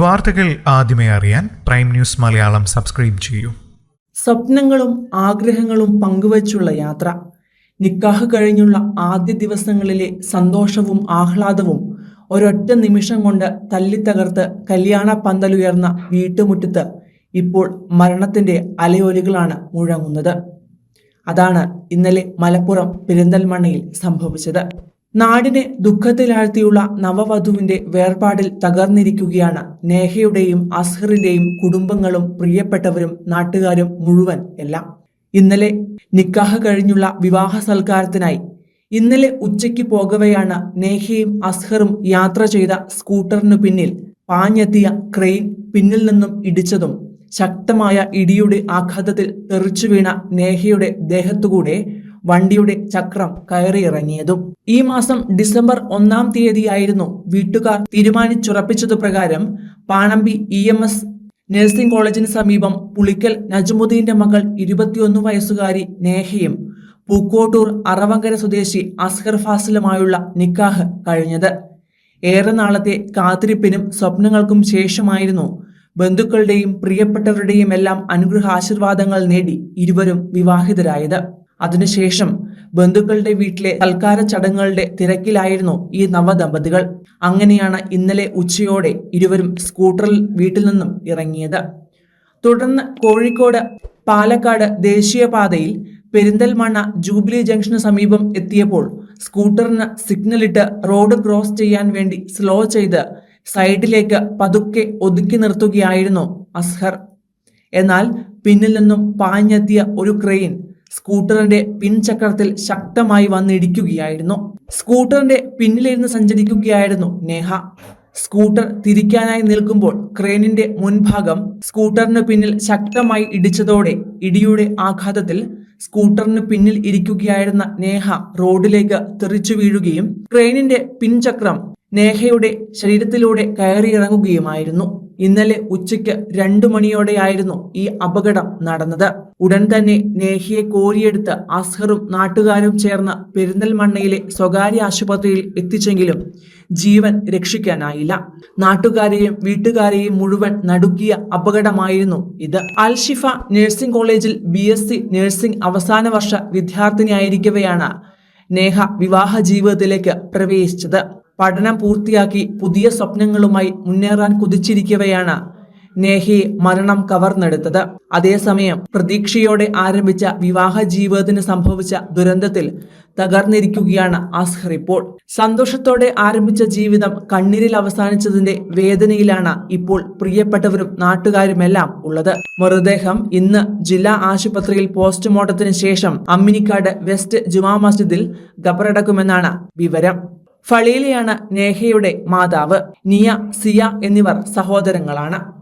വാർത്തകൾ ആദ്യമേ അറിയാൻ പ്രൈം ന്യൂസ് മലയാളം സബ്സ്ക്രൈബ് ചെയ്യൂ. സ്വപ്നങ്ങളും ആഗ്രഹങ്ങളും പങ്കുവച്ചുള്ള യാത്ര. നിക്കാഹ് കഴിഞ്ഞുള്ള ആദ്യ ദിവസങ്ങളിലെ സന്തോഷവും ആഹ്ലാദവും ഒരൊറ്റ നിമിഷം കൊണ്ട് തല്ലിത്തകർത്ത് കല്യാണ പന്തലുയർന്ന വീട്ടുമുറ്റത്ത് ഇപ്പോൾ മരണത്തിന്റെ അലയൊലികളാണ് മുഴങ്ങുന്നത്. അതാണ് ഇന്നലെ മലപ്പുറം പെരിന്തൽമണ്ണയിൽ സംഭവിച്ചത്. നാടിനെ ദുഃഖത്തിലാഴ്ത്തിയുള്ള നവവധുവിന്റെ വേർപാടിൽ തകർന്നിരിക്കുകയാണ് നേഹയുടെയും അസ്ഹറിന്റെയും കുടുംബങ്ങളും പ്രിയപ്പെട്ടവരും നാട്ടുകാരും മുഴുവൻ എല്ലാം. ഇന്നലെ നിക്കാഹ് കഴിഞ്ഞുള്ള വിവാഹ സൽക്കാരത്തിനായി ഇന്നലെ ഉച്ചയ്ക്ക് പോകവെയാണ് നേഹയും അസ്ഹറും യാത്ര ചെയ്ത സ്കൂട്ടറിനു പിന്നിൽ പാഞ്ഞെത്തിയ ക്രെയിൻ പിന്നിൽ നിന്നും ഇടിച്ചതും ശക്തമായ ഇടിയുടെ ആഘാതത്തിൽ തെറിച്ചു വീണ നേഹയുടെ ദേഹത്തുകൂടെ വണ്ടിയുടെ ചക്രം കയറിയിറങ്ങിയതും ഈ മാസം ഡിസംബർ ഒന്നാം തീയതിയായിരുന്നു വീട്ടുകാർ തീരുമാനിച്ചുറപ്പിച്ചതു പ്രകാരം Panambi E M S nursing കോളേജിന് സമീപം പുളിക്കൽ നജ്മുദ്ദീന്റെ മകൾ ഇരുപത്തിയൊന്ന് വയസ്സുകാരി നേഹയും പൂക്കോട്ടൂർ അറവങ്കര സ്വദേശി അസ്ഹർ ഫാസിലുമായുള്ള നിക്കാഹ് കഴിഞ്ഞത്. ഏറെ നാളത്തെ കാത്തിരിപ്പിനും സ്വപ്നങ്ങൾക്കും ശേഷമായിരുന്നു ബന്ധുക്കളുടെയും പ്രിയപ്പെട്ടവരുടെയും എല്ലാം അനുഗ്രഹ ആശീർവാദങ്ങൾ നേടി ഇരുവരും വിവാഹിതരായത്. അതിനുശേഷം ബന്ധുക്കളുടെ വീട്ടിലെ സൽക്കാര ചടങ്ങുകളുടെ തിരക്കിലായിരുന്നു ഈ നവദമ്പതികൾ. അങ്ങനെയാണ് ഇന്നലെ ഉച്ചയോടെ ഇരുവരും സ്കൂട്ടറിൽ വീട്ടിൽ നിന്നും ഇറങ്ങിയത്. തുടർന്ന് കോഴിക്കോട് പാലക്കാട് ദേശീയപാതയിൽ പെരിന്തൽമണ്ണ ജൂബിലി ജംഗ്ഷന് സമീപം എത്തിയപ്പോൾ സ്കൂട്ടറിന് സിഗ്നലിട്ട് റോഡ് ക്രോസ് ചെയ്യാൻ വേണ്ടി സ്ലോ ചെയ്ത് സൈഡിലേക്ക് പതുക്കെ ഒതുക്കി നിർത്തുകയായിരുന്നു അസ്ഹർ. എന്നാൽ പിന്നിൽ നിന്നും പാഞ്ഞെത്തിയ ഒരു ക്രെയിൻ സ്കൂട്ടറിന്റെ പിൻചക്രത്തിൽ ശക്തമായി വന്നിടിക്കുകയായിരുന്നു. സ്കൂട്ടറിന്റെ പിന്നിലിരുന്ന് സഞ്ചരിക്കുകയായിരുന്നു നേഹ. സ്കൂട്ടർ തിരിക്കാനായി നിൽക്കുമ്പോൾ ക്രെയിനിന്റെ മുൻഭാഗം സ്കൂട്ടറിന് പിന്നിൽ ശക്തമായി ഇടിച്ചതോടെ ഇടിയുടെ ആഘാതത്തിൽ സ്കൂട്ടറിന് പിന്നിൽ ഇരിക്കുകയായിരുന്ന നേഹ റോഡിലേക്ക് തെറിച്ചു വീഴുകയും ക്രെയിനിന്റെ പിൻചക്രം നേഹയുടെ ശരീരത്തിലൂടെ കയറിയിറങ്ങുകയുമായിരുന്നു. ഇന്നലെ ഉച്ചയ്ക്ക് രണ്ടു മണിയോടെയായിരുന്നു ഈ അപകടം നടന്നത്. ഉടൻ തന്നെ നേഹിയെ കോരിയെടുത്ത് അസ്ഹറും നാട്ടുകാരും ചേർന്ന് പെരിന്തൽമണ്ണയിലെ സ്വകാര്യ ആശുപത്രിയിൽ എത്തിച്ചെങ്കിലും ജീവൻ രക്ഷിക്കാനായില്ല. നാട്ടുകാരെയും വീട്ടുകാരെയും മുഴുവൻ നടുക്കിയ അപകടമായിരുന്നു ഇത്. അൽഷിഫ നഴ്സിംഗ് കോളേജിൽ ബി എസ് സി നഴ്സിംഗ് അവസാന വർഷ വിദ്യാർത്ഥിനിയായിരിക്കവെയാണ് നേഹ വിവാഹ ജീവിതത്തിലേക്ക് പ്രവേശിച്ചത്. പഠനം പൂർത്തിയാക്കി പുതിയ സ്വപ്നങ്ങളുമായി മുന്നേറാൻ കുതിച്ചിരിക്കവെയാണ് നേഹി മരണം കവർന്നെടുത്തത്. അതേസമയം പ്രതീക്ഷയോടെ ആരംഭിച്ച വിവാഹ ജീവിതത്തിന് സംഭവിച്ച ദുരന്തത്തിൽ തകർന്നിരിക്കുകയാണ് അസ്ഹർ ഇപ്പോൾ. സന്തോഷത്തോടെ ആരംഭിച്ച ജീവിതം കണ്ണീരിൽ അവസാനിച്ചതിന്റെ വേദനയിലാണ് ഇപ്പോൾ പ്രിയപ്പെട്ടവരും നാട്ടുകാരുമെല്ലാം ഉള്ളത്. മൃതദേഹം ഇന്ന് ജില്ലാ ആശുപത്രിയിൽ പോസ്റ്റ്മോർട്ടത്തിന് ശേഷം അമ്മിനിക്കാട് വെസ്റ്റ് ജുമാ മസ്ജിദിൽ ഖബറടക്കുമെന്നാണ് വിവരം. ഫളീലയാണ് നേഹയുടെ മാതാവ്. നിയ സിയ എന്നിവർ സഹോദരങ്ങളാണ്.